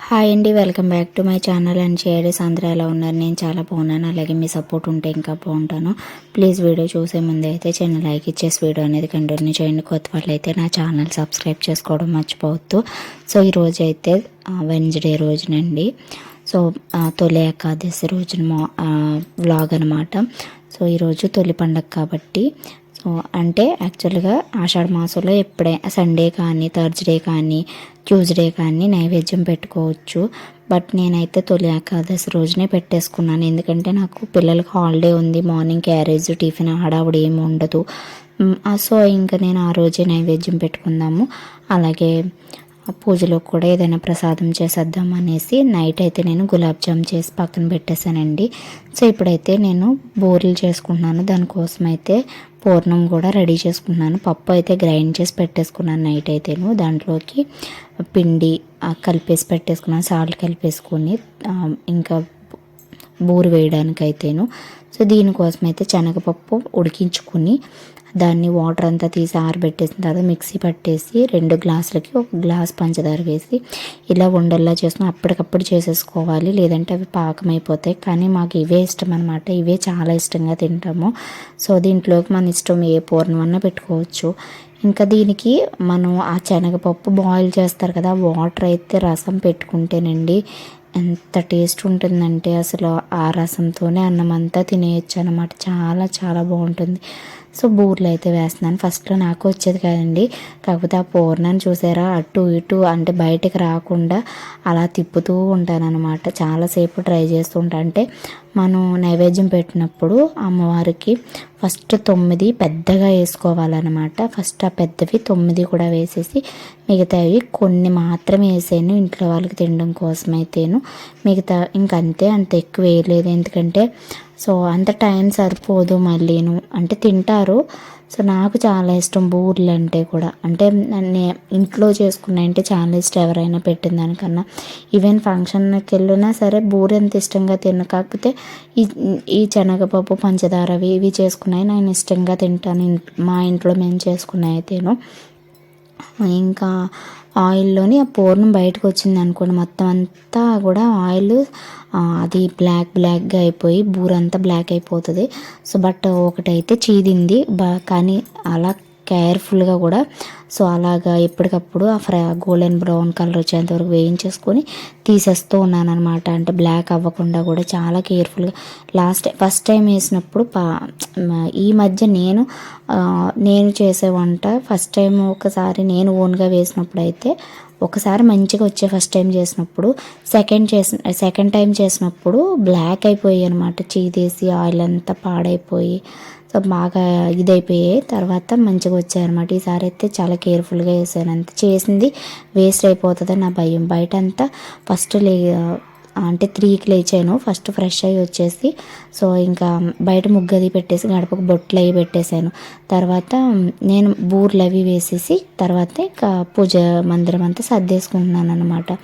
Hi అండి welcome back to my channel. And share Andhra ఎలా ఉన్నారు? నేను చాలా బాగున్నాను. అలాగే మీ సపోర్ట్ ఉంటే ఇంకా బాగుంటాను. ప్లీజ్ వీడియో చూసే ముందు అయితే చిన్న లైక్ ఇచ్చేసి వీడియో అనేది కంటిన్యూ చేయండి. కొత్త వాళ్ళు అయితే నా ఛానల్ సబ్స్క్రైబ్ చేసుకోవడం మర్చిపోవద్దు. సో ఈ అయితే వెన్స్డే రోజునండి. సో తొలి ఏకాదశి రోజున మా వ్లాగ్ అనమాట సో ఈరోజు తొలి పండగ కాబట్టి అంటే యాక్చువల్గా ఆషాఢ మాసంలో ఎప్పుడే సండే కానీ థర్స్డే కానీ ట్యూస్డే కానీ నైవేద్యం పెట్టుకోవచ్చు. బట్ నేనైతే తొలి ఏకాదశి రోజునే పెట్టేసుకున్నాను. ఎందుకంటే నాకు పిల్లలకి హాలిడే ఉంది మార్నింగ్ క్యారేజ్ టిఫిన్ హడావుడి ఏమి ఉండదు. సో ఇంకా నేను ఆ రోజే నైవేద్యం పెట్టుకుందాము. అలాగే పూజలో కూడా ఏదైనా ప్రసాదం చేసేద్దాం అనేసి నైట్ అయితే నేను గులాబ్ జామ్ చేసి పక్కన పెట్టేశానండి. సో ఇప్పుడైతే నేను బూరెలు చేసుకుంటున్నాను. దానికోసం అయితే పూర్ణం కూడా రెడీ చేసుకున్నాను. పప్పు అయితే గ్రైండ్ చేసి పెట్టేసుకున్నాను నైట్ అయితేను. దాంట్లోకి పిండి కలిపేసి పెట్టేసుకున్నాను. సాల్ట్ కలిపేసుకొని ఇంకా బూరు వేయడానికి అయితేను సో దీనికోసం అయితే శనగపప్పు ఉడికించుకుని దాన్ని వాటర్ అంతా తీసి ఆరబెట్టేసిన తర్వాత మిక్సీ పట్టేసి రెండు గ్లాసులకి ఒక గ్లాస్ పంచదార వేసి ఇలా ఉండల్లా చేసుకుని అప్పటికప్పుడు చేసేసుకోవాలి. లేదంటే అవి పాకం అయిపోతాయి. కానీ మాకు ఇవే ఇష్టం అనమాట ఇవే చాలా ఇష్టంగా తింటాము. సో దీంట్లోకి మన ఇష్టం ఏ పూర్ణమన్నా పెట్టుకోవచ్చు. ఇంకా దీనికి మనం ఆ శనగపప్పు బాయిల్ చేస్తారు కదా వాటర్ అయితే రసం పెట్టుకుంటేనండి ఎంత టేస్ట్ ఉంటుందంటే అసలు ఆ రసంతోనే అన్నం అంతా తినేయచ్చు అనమాట చాలా చాలా బాగుంటుంది. సో బూర్లు అయితే వేస్తున్నాను. ఫస్ట్లో నాకు వచ్చేది కదండి. కాకపోతే ఆ పూర్ణాన్ని చూసారా? అటు ఇటు అంటే బయటకు రాకుండా అలా తిప్పుతూ ఉంటాను అనమాట చాలాసేపు ట్రై చేస్తూ ఉంటాను అంటే మనం నైవేద్యం పెట్టినప్పుడు అమ్మవారికి ఫస్ట్ తొమ్మిది పెద్దగా వేసుకోవాలన్నమాట. ఫస్ట్ ఆ పెద్దవి తొమ్మిది కూడా వేసేసి మిగతావి కొన్ని మాత్రమే వేసాను ఇంట్లో వాళ్ళకి తినడం కోసమైతేను. మిగతా ఇంకంతే అంత ఎక్కువ వేయలేదు. ఎందుకంటే సో అంత టైం సరిపోదు మళ్ళీను. అంటే తింటారు. సో నాకు చాలా ఇష్టం బూర్లు అంటే కూడా. అంటే నే ఇంట్లో చేసుకున్న అంటే చాలా ఇష్టం ఎవరైనా పెట్టిన దానికన్నా ఈవెన్ ఫంక్షన్కి వెళ్ళినా సరే బూరె ఎంత ఇష్టంగా తిన్న కాకపోతే ఈ ఈ శనగపప్పు పంచదార అవి ఇవి చేసుకున్నాయి నేను ఇష్టంగా తింటాను. మా ఇంట్లో మేము చేసుకున్నాయి అయితేను ఇంకా ఆయిల్లోని ఆ పూర్ణం బయటకు వచ్చింది అనుకోండి. మొత్తం అంతా కూడా ఆయిల్ అది బ్లాక్ బ్లాక్గా అయిపోయి బూరంతా బ్లాక్ అయిపోతుంది. సో బట్ ఒకటైతే చీదింది. బా కానీ అలా కేర్ఫుల్గా కూడా. సో అలాగా ఎప్పటికప్పుడు ఆ ఫ్రై గోల్డెన్ బ్రౌన్ కలర్ వచ్చేంత వరకు వేయించేసుకొని తీసేస్తూ ఉన్నాను అనమాట అంటే బ్లాక్ అవ్వకుండా కూడా చాలా కేర్ఫుల్గా లాస్ట్ ఫస్ట్ టైం వేసినప్పుడు పా ఈ మధ్య నేను నేను చేసే వంట ఫస్ట్ టైం ఒకసారి నేను ఓన్గా వేసినప్పుడు అయితే ఒకసారి మంచిగా వచ్చే ఫస్ట్ టైం చేసినప్పుడు సెకండ్ చేసిన సెకండ్ టైం చేసినప్పుడు బ్లాక్ అయిపోయి అనమాట చీదేసి ఆయిల్ అంతా పాడైపోయి సో బాగా ఇదైపోయాయి తర్వాత మంచిగా వచ్చాయన్నమాట ఈసారి అయితే చాలా కేర్ఫుల్గా వేసాను అంత చేసింది వేస్ట్ అయిపోతుందని నా భయం. బయట అంతా ఫస్ట్ లే అంటే త్రీకి లేచాను. ఫస్ట్ ఫ్రెష్ అయ్యి వచ్చేసి సో ఇంకా బయట ముగ్గది పెట్టేసి గడపకు బొట్లు అవి పెట్టేశాను. తర్వాత నేను బూర్లు అవి వేసేసి తర్వాత ఇంకా పూజ మందిరం అంతా సర్దేసుకుంటున్నాను అనమాట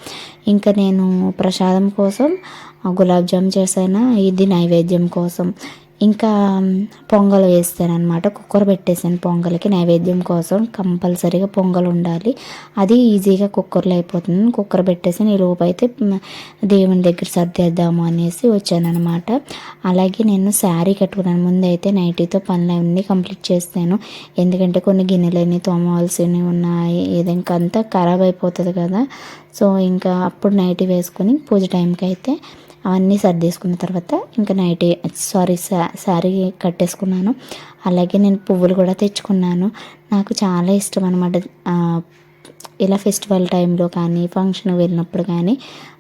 ఇంకా నేను ప్రసాదం కోసం గులాబ్ జామ్ చేశాను? ఇది నైవేద్యం కోసం. ఇంకా పొంగల్ వేస్తాను అనమాట కుక్కర్ పెట్టేసాను పొంగల్కి. నైవేద్యం కోసం కంపల్సరీగా పొంగల్ ఉండాలి. అది ఈజీగా కుక్కర్లో అయిపోతుంది. కుక్కర్ పెట్టేసి ఈ లోపు అయితే దేవుని దగ్గర సర్దేద్దాము అనేసి వచ్చానమాట అలాగే నేను శారీ కట్టుకున్నాను. ముందు అయితే నైటీతో పనులు అన్నీ కంప్లీట్ చేస్తాను. ఎందుకంటే కొన్ని గిన్నెలన్నీ తోమవలసినవి ఉన్నాయి. ఏదంకా అంతా ఖరాబ్ అయిపోతుంది కదా. సో ఇంకా అప్పుడు నైటీ వేసుకొని పూజ టైంకి అయితే అవన్నీ సర్దేసుకున్న తర్వాత ఇంకా నైట్ సారీ శారీ కట్టేసుకున్నాను. అలాగే నేను పువ్వులు కూడా తెచ్చుకున్నాను. నాకు చాలా ఇష్టం అనమాట ఇలా ఫెస్టివల్ టైంలో కానీ ఫంక్షన్ వెళ్ళినప్పుడు కానీ.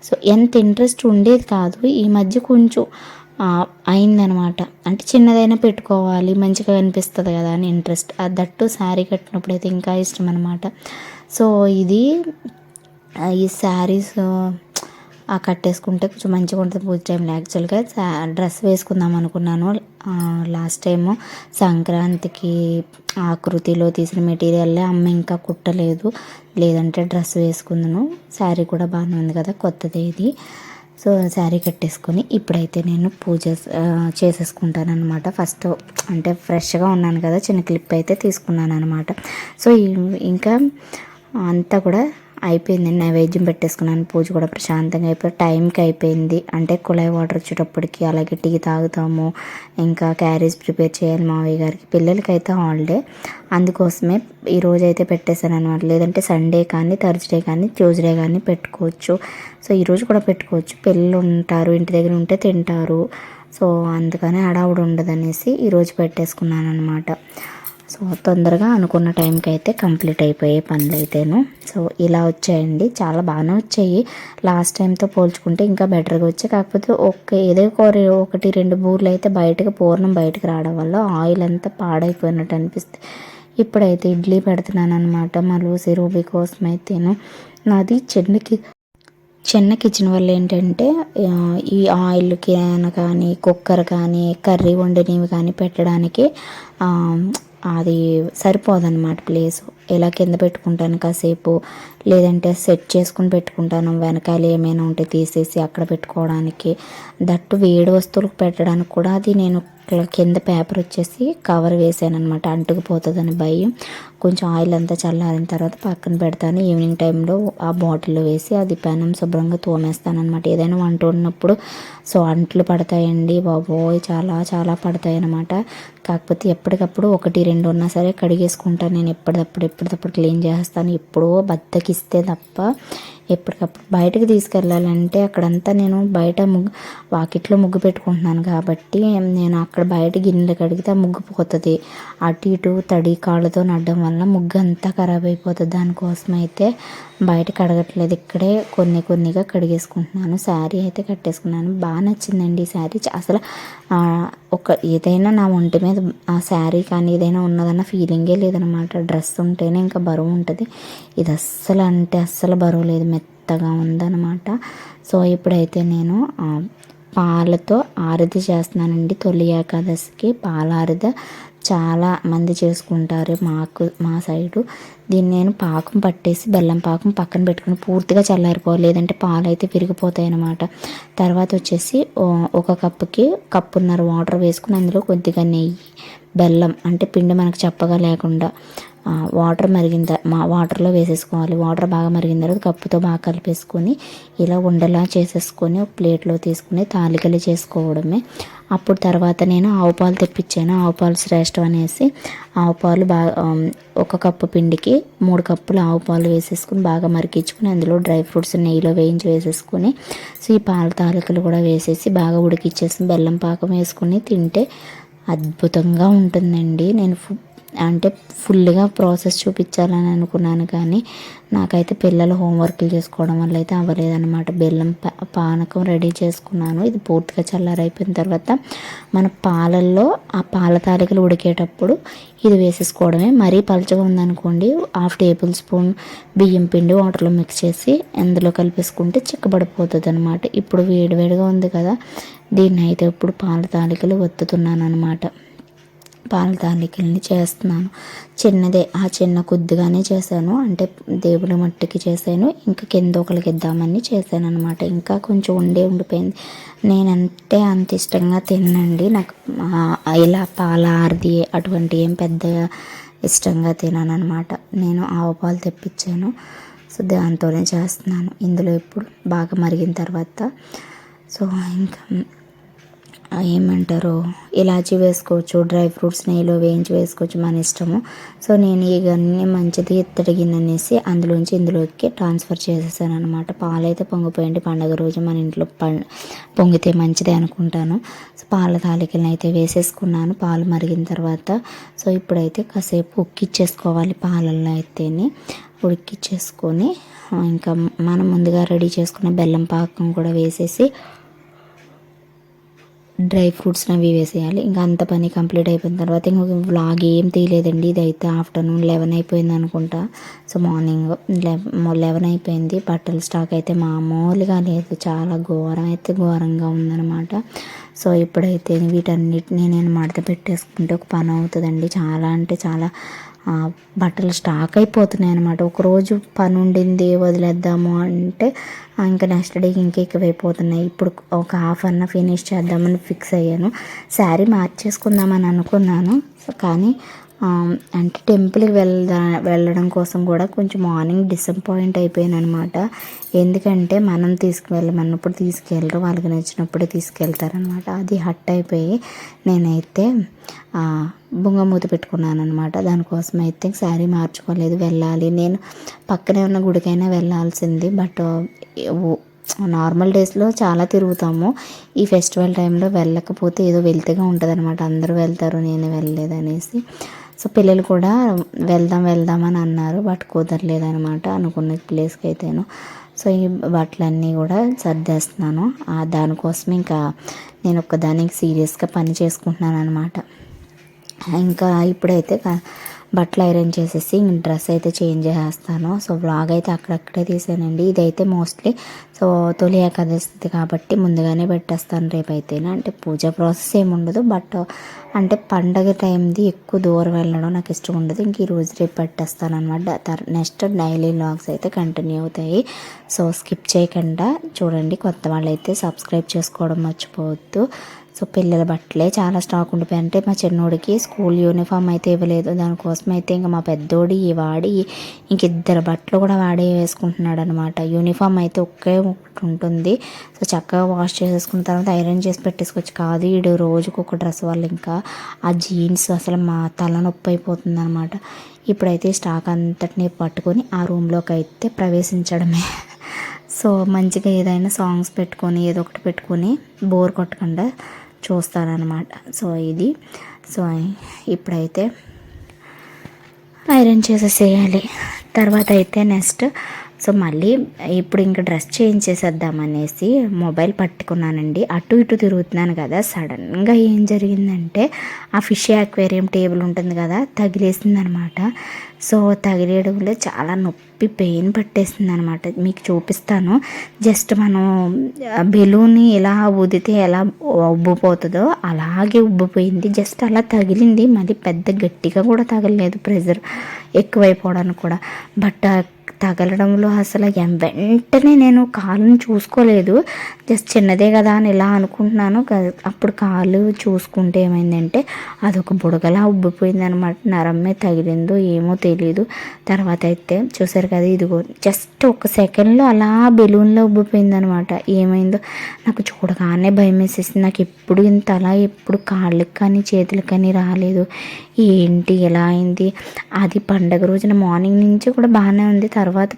సో ఎంత ఇంట్రెస్ట్ ఉండేది కాదు. ఈ మధ్య కొంచెం అయిందనమాట అంటే చిన్నదైనా పెట్టుకోవాలి మంచిగా అనిపిస్తుంది కదా అని ఇంట్రెస్ట్. ఆ దట్టు శారీ కట్టినప్పుడు అయితే ఇంకా ఇష్టం అనమాట సో ఇది ఈ శారీస్ కట్టేసుకుంటే కొంచెం మంచిగా ఉంటుంది. పూజ టైంలో యాక్చువల్గా డ్రెస్ వేసుకుందాం అనుకున్నాను. లాస్ట్ టైము సంక్రాంతికి ఆకృతిలో తీసిన మెటీరియల్లే అమ్మ ఇంకా కుట్టలేదు. లేదంటే డ్రెస్ వేసుకుందాను. శారీ కూడా బాగానే ఉంది కదా కొత్తది ఇది. సో శారీ కట్టేసుకొని ఇప్పుడైతే నేను పూజ చేసేసుకుంటానమాట ఫస్ట్ అంటే ఫ్రెష్గా ఉన్నాను కదా చిన్న క్లిప్ అయితే తీసుకున్నాను అనమాట సో ఇంకా అంతా కూడా అయిపోయింది. నైవేద్యం పెట్టేసుకున్నాను. పూజ కూడా ప్రశాంతంగా అయిపోయి టైంకి అయిపోయింది. అంటే కుళాయి వాటర్ వచ్చేటప్పటికి అలాగే టీ తాగుతాము. ఇంకా క్యారేజ్ ప్రిపేర్ చేయాలి మావయ్య గారికి. పిల్లలకైతే హాలిడే అందుకోసమే ఈ రోజు అయితే పెట్టేశాను అనమాట లేదంటే సండే కానీ థర్స్డే కానీ ట్యూస్డే కానీ పెట్టుకోవచ్చు. సో ఈరోజు కూడా పెట్టుకోవచ్చు. పిల్లలు ఉంటారు ఇంటి దగ్గర ఉంటే తింటారు. సో అందుకని హడావుడు ఉండదనేసి ఈరోజు పెట్టేసుకున్నాను అనమాట సో తొందరగా అనుకున్న టైంకి అయితే కంప్లీట్ అయిపోయే పనులు అయితేను సో ఇలా వచ్చాయండి. చాలా బాగానే వచ్చాయి. లాస్ట్ టైంతో పోల్చుకుంటే ఇంకా బెటర్గా వచ్చాయి. కాకపోతే ఒక్క ఏదో ఒక ఒకటి రెండు బూర్లు అయితే బయటకు పూర్ణం బయటకు రావడం వల్ల ఆయిల్ అంతా పాడైపోయినట్టు అనిపిస్తుంది ఇప్పుడైతే ఇడ్లీ పెడుతున్నాను అనమాట మా లూసి రూబీ కోసం అయితేను నాది చిన్నకి చిన్న కిచెన్ వల్ల ఏంటంటే ఈ ఆయిల్ క్యాన్ కానీ కుక్కర్ కానీ కర్రీ వండినవి కానీ పెట్టడానికి అది సరిపోదన్నమాట ప్లేస్. ఇలా కింద పెట్టుకుంటాను కాసేపు లేదంటే సెట్ చేసుకుని పెట్టుకుంటాను వెనకాల ఏమైనా ఉంటే తీసేసి అక్కడ పెట్టుకోవడానికి. దట్టు వేడి వస్తువులకు పెట్టడానికి కూడా అది నేను కింద పేపర్ వచ్చేసి కవర్ వేసాను అనమాట అంటుకుపోతుందని భయం. కొంచెం ఆయిల్ అంతా చల్లారిన తర్వాత పక్కన పెడతాను. ఈవినింగ్ టైంలో ఆ బాటిల్లో వేసి అది పెనం శుభ్రంగా తోమేస్తానమాట ఏదైనా వంట ఉన్నప్పుడు సో అంట్లు పడతాయండి బాబోయ్ చాలా చాలా పడతాయి అనమాట కాకపోతే ఎప్పటికప్పుడు ఒకటి రెండు ఉన్నా సరే కడిగేసుకుంటాను. నేను ఎప్పటికప్పుడు ఎప్పటికప్పుడు క్లీన్ చేస్తాను. ఎప్పుడో బద్దకిస్తే తప్ప ఎప్పటికప్పుడు బయటకు తీసుకెళ్ళాలంటే అక్కడంతా నేను బయట ముగ్గు వాకిట్లో ముగ్గు పెట్టుకుంటున్నాను కాబట్టి నేను అక్కడ బయట గిన్నెలు కడిగితే ఆ ముగ్గు పోతుంది. అటు ఇటు తడి కాళ్ళతో నడ్డం వల్ల ముగ్గు అంతా ఖరాబ్ అయిపోతుంది. దానికోసం అయితే బయట కడగట్లేదు ఇక్కడే కొన్ని కొన్నిగా కడిగేసుకుంటున్నాను. శారీ అయితే కట్టేసుకున్నాను. బాగా నచ్చిందండి ఈ శారీ. అసలు ఒక ఏదైనా నా ఒంటి మీద ఆ శారీ కానీ ఏదైనా ఉన్నదన్న ఫీలింగే లేదనమాట డ్రెస్ ఉంటేనే ఇంకా బరువు ఉంటుంది. ఇది అస్సలు అంటే అస్సలు బరువు లేదు. మెత్తగా ఉందన్నమాట. సో ఇప్పుడైతే నేను పాలతో ఆరతి చేస్తున్నానండి. తొలి ఏకాదశికి పాల చాలా మంది చేసుకుంటారు మాకు మా సైడు. దీన్ని నేను పాకం పట్టేసి బెల్లం పాకం పక్కన పెట్టుకుని పూర్తిగా చల్లారిపోవాలి. లేదంటే పాలు అయితే విరిగిపోతాయి అన్నమాట తర్వాత వచ్చేసి ఒక కప్పుకి కప్పున్నర వాటర్ వేసుకుని అందులో కొద్దిగా నెయ్యి బెల్లం అంటే పిండి మనకు చప్పగా లేకుండా వాటర్ మరిగిన మా వాటర్లో వేసేసుకోవాలి. వాటర్ బాగా మరిగిన తర్వాత కప్పుతో బాగా కలిపేసుకొని ఇలా ఉండలా చేసేసుకొని ఒక ప్లేట్లో తీసుకుని తాలికలు చేసుకోవడమే. అప్పుడు తర్వాత నేను ఆవు పాలు తెప్పించాను. ఆవు పాలు శ్రేష్టం అనేసి ఆవు పాలు బాగా ఒక కప్పు పిండికి మూడు కప్పులు ఆవు పాలు వేసేసుకుని బాగా మరిగించుకుని అందులో డ్రై ఫ్రూట్స్ నెయ్యిలో వేయించి వేసేసుకుని సో ఈ పాల తాలికలు కూడా వేసేసి బాగా ఉడికిచ్చేసి బెల్లం పాకం వేసుకుని తింటే అద్భుతంగా ఉంటుందండి. నేను ఫుడ్ అంటే ఫుల్గా ప్రాసెస్ చూపించాలని అనుకున్నాను కానీ నాకైతే పిల్లలు హోంవర్క్లు చేసుకోవడం వల్ల అయితే అవ్వలేదన్నమాట. బెల్లం పానకం రెడీ చేసుకున్నాను. ఇది పూర్తిగా చల్లారైపోయిన తర్వాత మన పాలల్లో ఆ పాల తాలికలు ఉడికేటప్పుడు ఇది వేసేసుకోవడమే. మరీ పలుచగా ఉందనుకోండి హాఫ్ టేబుల్ స్పూన్ బియ్యం పిండి వాటర్లో మిక్స్ చేసి అందులో కలిపేసుకుంటే చిక్కబడిపోతుంది అనమాట ఇప్పుడు వేడివేడిగా ఉంది కదా దీన్ని అయితే ఇప్పుడు పాల తాలికలు వత్తుతున్నాను అనమాట పాల తాలికల్ని చేస్తున్నాను. చిన్నదే ఆ చిన్న కొద్దిగానే చేశాను. అంటే దేవుడి మట్టికి చేశాను. ఇంకా కింద ఒకరికి ఇద్దామని చేశాను అనమాట ఇంకా కొంచెం ఉండే ఉండిపోయింది. నేనంటే అంత ఇష్టంగా తినండి నాకు ఇలా పాల ఆర్ది అటువంటి ఏం పెద్ద ఇష్టంగా తినాను అనమాట నేను ఆవు పాలు తెప్పించాను. సో దాంతోనే చేస్తున్నాను. ఇందులో ఇప్పుడు బాగా మరిగిన తర్వాత. సో ఇంకా ఏమంటారు ఇలాచి వేసుకోవచ్చు డ్రై ఫ్రూట్స్ నెయ్యిలో వేయించి వేసుకోవచ్చు మన ఇష్టము. సో నేను ఇవన్నీ మంచిది ఇత్తడి అనేసి అందులోంచి ఇందులోకి ట్రాన్స్ఫర్ చేసేసాను అనమాట పాలైతే పొంగిపోయింది పండగ రోజు మన ఇంట్లో పం పొంగితే మంచిదే అనుకుంటాను. సో పాల తాలికలను అయితే వేసేసుకున్నాను. పాలు మరిగిన తర్వాత సో ఇప్పుడైతే కాసేపు ఉక్కిచ్చేసుకోవాలి పాలల్లో అయితేనే ఉడికిచ్చేసుకొని ఇంకా మనం ముందుగా రెడీ చేసుకున్న బెల్లం పాకం కూడా వేసేసి డ్రై ఫ్రూట్స్ అవి వేసేయాలి. ఇంకా అంత పని కంప్లీట్ అయిపోయిన తర్వాత ఇంకొక వ్లాగ్ ఏం తీయలేదండి. ఇది అయితే ఆఫ్టర్నూన్ లెవెన్ అయిపోయింది అనుకుంటా. సో మార్నింగ్ లెవెన్ అయిపోయింది. బట్టల స్టాక్ అయితే మామూలుగా లేదు. చాలా ఘోరం అయితే ఘోరంగా ఉందన్నమాట. సో ఇప్పుడైతే వీటన్నిటిని నేను మడత పెట్టేసుకుంటే ఒక పని అవుతుందండి. చాలా అంటే చాలా బట్టలు స్టాక్ అయిపోతున్నాయి అనమాట ఒకరోజు పని ఉండింది వదిలేద్దాము అంటే ఇంకా నెక్స్ట్ డేకి ఇంకా ఎక్కువైపోతున్నాయి. ఇప్పుడు ఒక హాఫ్ అన్న ఫినిష్ చేద్దామని ఫిక్స్ అయ్యాను. శారీ మార్చేసుకుందామని అనుకున్నాను. కానీ అంటే టెంపుల్కి వెళ్దా వెళ్ళడం కోసం కూడా కొంచెం మార్నింగ్ డిసప్పాయింట్ అయిపోయాను అనమాట ఎందుకంటే మనం తీసుకువెళ్ళమన్నప్పుడు తీసుకెళ్ళరు వాళ్ళకి నచ్చినప్పుడే తీసుకెళ్తారనమాట అది హట్ అయిపోయి నేనైతే బుంగమూత పెట్టుకున్నాను అనమాట దానికోసం అయితే శారీ మార్చుకోలేదు వెళ్ళాలి. నేను పక్కనే ఉన్న గుడికైనా వెళ్ళాల్సింది బట్ నార్మల్ డేస్లో చాలా తిరుగుతాము. ఈ ఫెస్టివల్ టైంలో వెళ్ళకపోతే ఏదో వెళ్తేగా ఉంటుంది అనమాట అందరూ వెళ్తారు నేను వెళ్ళలేదు అనేసి సో పిల్లలు కూడా వెళ్దాం వెళ్దాం అని అన్నారు. బట్ కుదరలేదనమాట అనుకున్న ప్లేస్కి అయితేను సో ఈ బట్టలన్నీ కూడా సర్దేస్తున్నాను. ఆ దానికోసం ఇంకా నేను ఒక్కదానికి సీరియస్గా పని చేసుకుంటున్నాను అనమాట ఇంకా ఇప్పుడైతే బట్టలు ఐరన్ చేసేసి ఇంక డ్రెస్ అయితే చేంజ్ చేసేస్తాను. సో బ్లాగ్ అయితే అక్కడక్కడే తీసానండి. ఇదైతే మోస్ట్లీ సో తొలి ఏకాదశి కాబట్టి ముందుగానే పెట్టేస్తాను రేపైతేనే. అంటే పూజ ప్రాసెస్ ఏమి ఉండదు. బట్ అంటే పండగ టైంది ఎక్కువ దూరం వెళ్ళడం నాకు ఇష్టం ఉండదు. ఇంక ఈ రోజు రేపు పెట్టేస్తాను అనమాట నెక్స్ట్ డైలీ లాగ్స్ అయితే కంటిన్యూ అవుతాయి. సో స్కిప్ చేయకుండా చూడండి. కొత్త వాళ్ళు అయితే సబ్స్క్రైబ్ చేసుకోవడం మర్చిపోవద్దు. సో పిల్లల బట్టలే చాలా స్టాక్ ఉండిపోయి అంటే మా చిన్నోడికి స్కూల్ యూనిఫామ్ అయితే ఇవ్వలేదు. దానికోసం అయితే ఇంకా మా పెద్దోడి ఈ వాడి ఇంక ఇద్దరు బట్టలు కూడా వాడే వేసుకుంటున్నాడు అనమాట యూనిఫామ్ అయితే ఒకే ఒకటి ఉంటుంది. సో చక్కగా వాష్ చేసేసుకున్న తర్వాత ఐరన్ చేసి పెట్టేసుకోవచ్చు. కాదు ఈడు రోజుకు ఒక డ్రెస్ వల్ల ఇంకా ఆ జీన్స్ అసలు మా తలనొప్పి అయిపోతుంది అనమాట ఇప్పుడైతే స్టాక్ అంతటిని పట్టుకొని ఆ రూమ్లోకి అయితే ప్రవేశించడమే. సో మంచిగా ఏదైనా సాంగ్స్ పెట్టుకొని ఏదో ఒకటి పెట్టుకొని బోర్ కొట్టకుండా చూస్తారనమాట సో ఇది. సో ఇప్పుడైతే ఐరన్ చేసేసేయాలి. తర్వాత అయితే నెక్స్ట్ సో మళ్ళీ ఇప్పుడు ఇంకా డ్రెస్ చేంజ్ చేసేద్దామనేసి మొబైల్ పట్టుకున్నానండి. అటు ఇటు తిరుగుతున్నాను కదా సడన్గా ఏం జరిగిందంటే ఆ ఫిష్ అక్వేరియం టేబుల్ ఉంటుంది కదా తగిలేసింది అనమాట సో తగిలేయడంలో చాలా నొప్పి పెయిన్ పట్టేసింది అనమాట మీకు చూపిస్తాను. జస్ట్ మనం బెలూన్ ఎలా ఊదితే ఎలా ఉబ్బిపోతుందో అలాగే ఉబ్బిపోయింది. జస్ట్ అలా తగిలింది. మళ్ళీ పెద్ద గట్టిగా కూడా తగలలేదు ప్రెజర్ ఎక్కువైపోవడానికి కూడా. బట్ తగలడంలో అసలు వెంటనే నేను కాలుని చూసుకోలేదు. జస్ట్ చిన్నదే కదా అని ఇలా అనుకుంటున్నాను. అప్పుడు కాలు చూసుకుంటే ఏమైందంటే అదొక బుడగలా ఉబ్బిపోయింది అనమాట నరమ్మే తగిలిందో ఏమో తెలియదు తర్వాత అయితే చూసారు కదా ఇదిగో జస్ట్ ఒక సెకండ్లో అలా బెలూన్లో ఉబ్బిపోయింది అనమాట ఏమైందో నాకు చూడగానే భయం వేసేసింది. నాకు ఎప్పుడు ఇంత అలా ఎప్పుడు కాళ్ళకి కానీ చేతులకు కానీ రాలేదు. ఏంటి ఎలా అయింది? అది పండగ రోజున మార్నింగ్ నుంచి కూడా బాగానే ఉంది. తర్వాత తర్వాత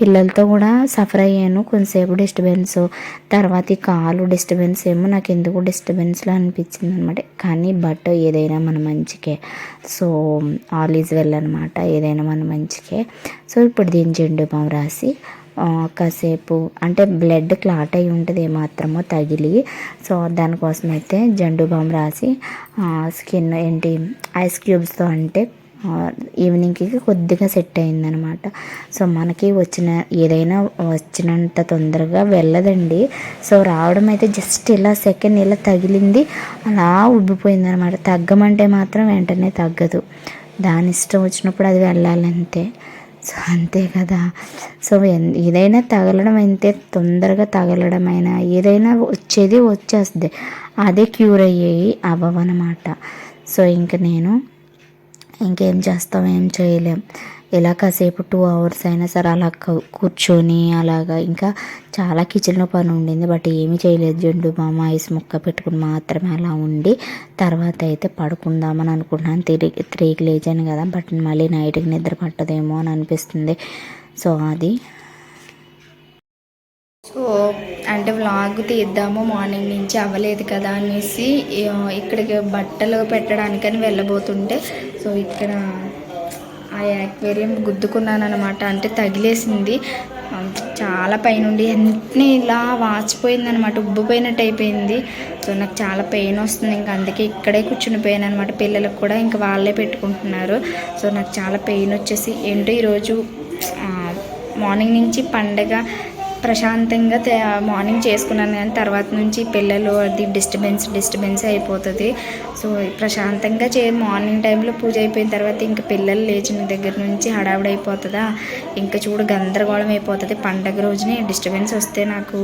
పిల్లలతో కూడా సఫర్ అయ్యాను. కొంతసేపు డిస్టర్బెన్స్ తర్వాత ఈ కాలు డిస్టర్బెన్స్ ఏమో నాకు ఎందుకు డిస్టర్బెన్స్లో అనిపించింది అనమాట కానీ బట్ ఏదైనా మన మంచికే. సో ఆల్ ఈజ్ వెల్ అనమాట ఏదైనా మన మంచికే. సో ఇప్పుడు దీని జెండు బాం రాసి కాసేపు అంటే బ్లడ్ క్లాట్ అయి ఉంటుంది ఏమాత్రమో తగిలి సో దానికోసం అయితే జండు బామ్ రాసి స్కిన్ ఏంటి ఐస్ క్యూబ్స్తో అంటే ఈవినింగ్కి కొద్దిగా సెట్ అయిందనమాట సో మనకి వచ్చిన ఏదైనా వచ్చినంత తొందరగా వెళ్ళదండి. సో రావడం అయితే జస్ట్ ఇలా సెకండ్ ఇలా తగిలింది. అలా ఉబ్బిపోయింది అనమాట తగ్గమంటే మాత్రం వెంటనే తగ్గదు. దాని ఇష్టం వచ్చినప్పుడు అది వెళ్ళాలంతే. సో అంతే కదా. సో ఎన్- ఏదైనా తగలడం అయితే తొందరగా తగలడం అయినా ఏదైనా వచ్చేది వచ్చేస్తుంది. అదే క్యూర్ అయ్యేవి అవ్వవనమాట సో ఇంక నేను ఇంకేం చేస్తాం ఏం చేయలేం. ఇలా కాసేపు టూ అవర్స్ అయినా సరే అలా కూర్చొని అలాగా. ఇంకా చాలా కిచెన్లో పని ఉండింది బట్ ఏమీ చేయలేదు. జండు మామ ఐస్ ముక్క పెట్టుకుని మాత్రమే అలా ఉండి తర్వాత అయితే పడుకుందామని అనుకుంటున్నాను. తిరిగి త్రీకి లేచాను కదా బట్ మళ్ళీ నైట్కి నిద్ర పట్టదేమో అని అనిపిస్తుంది. సో అది. సో అంటే వ్లాగ్ తీద్దాము మార్నింగ్ నుంచి అవ్వలేదు కదా అనేసి ఇక్కడికి బట్టలు పెట్టడానికని వెళ్ళబోతుంటే సో ఇక్కడ ఆ యాక్వేరియం గుద్దుకున్నాను అనమాట అంటే తగిలేసింది. చాలా పైనుండి వెంటనే ఇలా వాచిపోయింది అనమాట ఉబ్బిపోయినట్టు అయిపోయింది. సో నాకు చాలా పెయిన్ వస్తుంది. ఇంకా అందుకే ఇక్కడే కూర్చుని పోయాను అనమాట పిల్లలకు కూడా ఇంకా వాళ్ళే పెట్టుకుంటున్నారు. సో నాకు చాలా పెయిన్ వచ్చేసి ఏంటో ఈరోజు మార్నింగ్ నుంచి పండగ ప్రశాంతంగా మార్నింగ్ చేసుకున్నాను కానీ తర్వాత నుంచి పిల్లలు అది డిస్టర్బెన్స్ డిస్టర్బెన్స్ అయిపోతుంది. సో ప్రశాంతంగా చే మార్నింగ్ టైంలో పూజ అయిపోయిన తర్వాత ఇంకా పిల్లలు లేచిన దగ్గర నుంచి హడావిడి అయిపోతుందా? ఇంకా చూడు గందరగోళం అయిపోతుంది. పండగ రోజునే డిస్టర్బెన్స్ వస్తే నాకు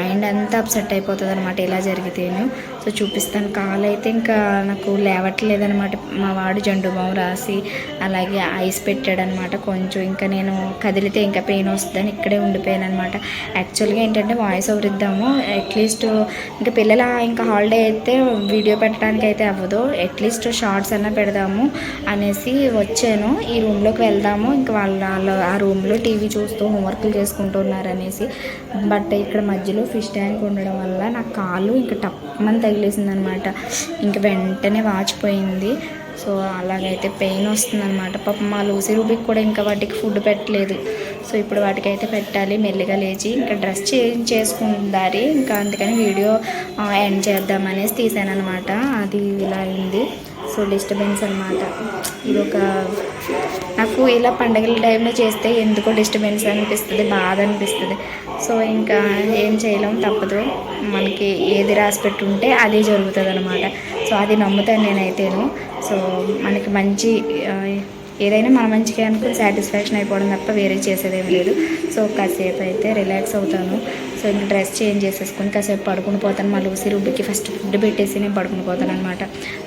మైండ్ అంతా అప్సెట్ అయిపోతుంది అనమాట ఇలా జరిగితేను. సో చూపిస్తాను. కాలు అయితే ఇంకా నాకు లేవట్లేదు అనమాట మా వాడు జండు రాసి అలాగే ఐస్ పెట్టాడనమాట కొంచెం ఇంకా నేను కదిలితే ఇంకా పెయిన్ వస్తుందని ఇక్కడే ఉండిపోయాను అనమాట యాక్చువల్గా ఏంటంటే వాయిస్ ఓవర్ ఇద్దాము. అట్లీస్ట్ ఇంకా పిల్లల ఇంకా హాలిడే అయితే వీడియో పెట్టడానికి అయితే అవ్వదు. అట్లీస్ట్ షార్ట్స్ అన్నా పెడదాము అనేసి వచ్చాను. ఈ రూమ్లోకి వెళ్దాము. ఇంకా వాళ్ళ వాళ్ళ ఆ రూమ్లో టీవీ చూస్తూ హోంవర్క్లు చేసుకుంటున్నారు అనేసి. బట్ ఇక్కడ మధ్యలో ఫిష్ ట్యాంక్ ఉండడం వల్ల నా కాలు ఇంకా టప్మని తగిలేసింది అనమాట ఇంకా వెంటనే వాచిపోయింది సో అలాగైతే పెయిన్ వస్తుంది అనమాట పాపం మా లూసి రూబీకి కూడా ఇంకా వాటికి ఫుడ్ పెట్టలేదు. సో ఇప్పుడు వాటికి అయితే పెట్టాలి. మెల్లిగా లేచి ఇంకా డ్రెస్ చేంజ్ చేసుకుందారి ఇంకా అందుకని వీడియో ఎండ్ చేద్దామనేసి తీసాను అనమాట అది ఇలా అయింది. సో డిస్టర్బెన్స్ అనమాట. ఇది ఒక నాకు ఇలా పండగల టైంలో చేస్తే ఎందుకో డిస్టర్బెన్స్ అనిపిస్తుంది బాధ అనిపిస్తుంది. సో ఇంకా ఏం చేయలేం తప్పదు. మనకి ఏది రాసి పెట్టుంటే అదే జరుగుతుంది అనమాట సో అది నమ్ముతాను నేనైతేను. సో మనకి మంచి ఏదైనా మన మంచిగా అనుకుని సాటిస్ఫాక్షన్ అయిపోవడం తప్ప వేరే చేసేదేం లేదు. సో కాసేపు అయితే రిలాక్స్ అవుతాను. సో ఇంకా డ్రెస్ చేంజ్ చేసేసుకొని కాసేపు పడుకుని పోతాను. మా లూసి రుబ్బికి ఫస్ట్ ఫుడ్ పెట్టేసి నేను పడుకుని పోతాను అనమాట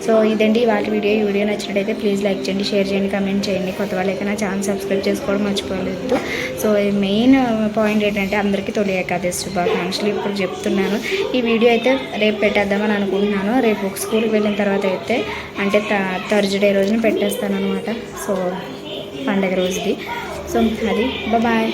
సో ఇదండి వాటి వీడియో. ఈ వీడియో నచ్చినట్టయితే ప్లీజ్ లైక్ చేయండి షేర్ చేయండి కమెంట్ చేయండి. కొత్త వాళ్ళైతే నా ఛానల్ సబ్స్క్రైబ్ చేసుకోవడం మర్చిపోలేదు సో మెయిన్ పాయింట్ ఏంటంటే అందరికీ తొలి ఏకాదశి శుభాకాంక్షలు ఇప్పుడు చెప్తున్నాను. ఈ వీడియో అయితే రేపు పెట్టేద్దామని అనుకుంటున్నాను. రేపు స్కూల్కి వెళ్ళిన తర్వాత అయితే అంటే థర్స్డే రోజున పెట్టేస్తాను అనమాట సో పండగ రోజుది. సో అది బాయ్